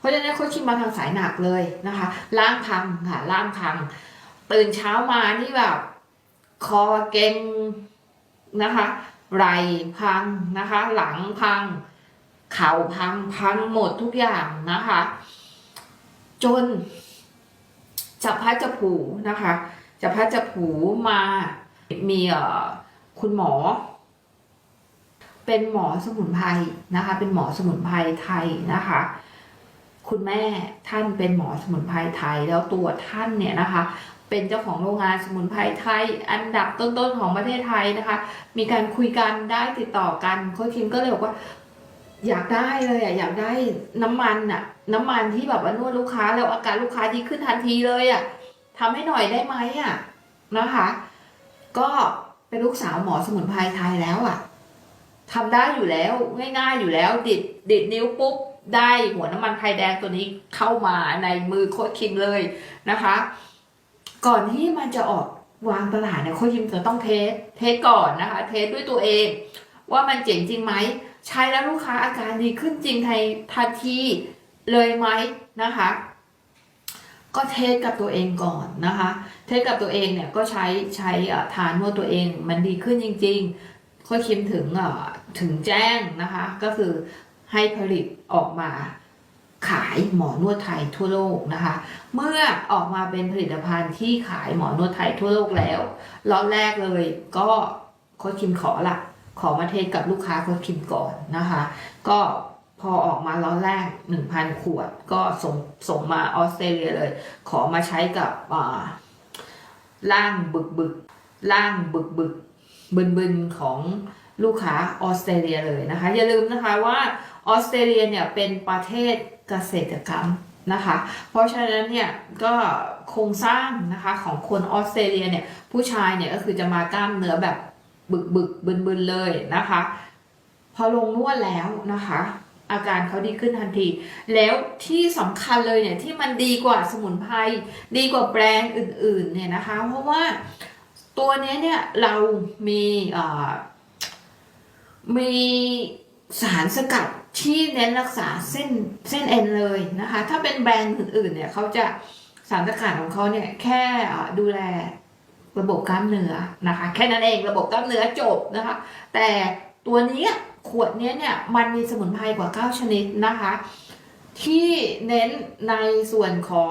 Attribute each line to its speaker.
Speaker 1: เพราะฉะนั้นโค้ชคิมมาทางสายหนักเลยนะคะล่างพังค่ะล่างพัง ตื่นเช้ามานี่แบบ คอเก่งนะคะไหลพังนะคะ หลังพัง เข่าพังพังหมดทุกอย่างนะคะ จนจับพัดจับผูนะคะจับพัดจับผูมามีเออคุณหมอ เป็นหมอสมุนไพรนะคะ เป็นหมอสมุนไพรไทยนะคะ คุณแม่ท่านเป็นหมอสมุนไพรไทย แล้วตัวท่านเนี่ยนะคะ เป็นเจ้าของโรงงานสมุนไพรไทย อันดับต้นๆของประเทศไทยนะคะ มีการคุยกันได้ติดต่อกันโค้ชคิมก็เลยบอกว่า อยากได้เลยอะอยากได้น้ำมันอะ น้ำมันที่แบบว่านวดลูกค้าแล้วอาการลูกค้าดีขึ้นทันทีเลยอะทำให้หน่อยได้ไหมอะนะคะ ก็เป็นลูกสาวหมอสมุนไพรไทยแล้วอะทำได้อยู่แล้วง่าย ๆอยู่แล้วดิดดิดนิ้วปุ๊บ ได้หัวน้ำมันไพรแดงตัวนี้เข้ามาในมือโค้ชคิมเลยนะคะ ก่อนที่มันจะออกวางตลาดเนี่ยโค้ชคิมจะต้องเทสเทสก่อนนะคะ เทสด้วยตัวเอง ว่ามันเจ๋งจริงไหมใช้แล้วลูกค้าอาการดีขึ้นจริงทันทันทีเลยไหมนะคะ ก็เทสกับตัวเองก่อนนะคะ เทสกับตัวเองเนี่ยก็ใช้ใช้อ่อทานนวดตัวเองมันดีขึ้นจริง ๆ ค่อยคิมถึงถึงแจ้งนะคะ ก็คือ ให้ผลิตออกมาขายหมอนวดไทยทั่วโลกนะคะ เมื่อออกมาเป็นผลิตภัณฑ์ที่ขายหมอนวดไทยทั่วโลกแล้วล็อตแรกเลยก็โค้ชคิมขอละขอมาเทสกับลูกค้าโค้ชคิมก่อนนะคะ ก็พอออกมาล็อตแรก 1,000 ขวด ก็ส่งส่งมาออสเตรเลียเลย ขอมาใช้กับอ่าร่างบึกบึกร่างบึกบึกบึนบึนของ ลูกค้าออสเตรเลียเลยนะคะ อย่าลืมนะคะว่าออสเตรเลียเนี่ยเป็นประเทศเกษตรกรรมนะคะ เพราะฉะนั้นเนี่ยก็โครงสร้างนะคะของคนออสเตรเลียเนี่ยผู้ชายเนี่ยก็คือจะมากล้ามเนื้อแบบบึกบึกบึนบึนเลยนะคะ พอลงนวดแล้วนะคะ อาการเขาดีขึ้นทันที แล้วที่สำคัญเลยเนี่ยที่มันดีกว่าสมุนไพรดีกว่าแบรนด์อื่นๆเนี่ยนะคะ เพราะว่าตัวเนี้ยเนี่ยเรามีอ่อ มีสารสกัดที่เน้นรักษาเส้นเส้นเอ็นเลยนะคะ ถ้าเป็นแบรนด์อื่นๆเนี่ยเขาจะสารสกัดของเขาเนี่ยแค่ดูแลระบบกล้ามเนื้อนะคะ แค่นั้นเองระบบกล้ามเนื้อจบนะคะ แต่ตัวนี้ขวดนี้เนี่ยมันมีสมุนไพรกว่า 9 ชนิดนะคะ ที่เน้นในส่วนของ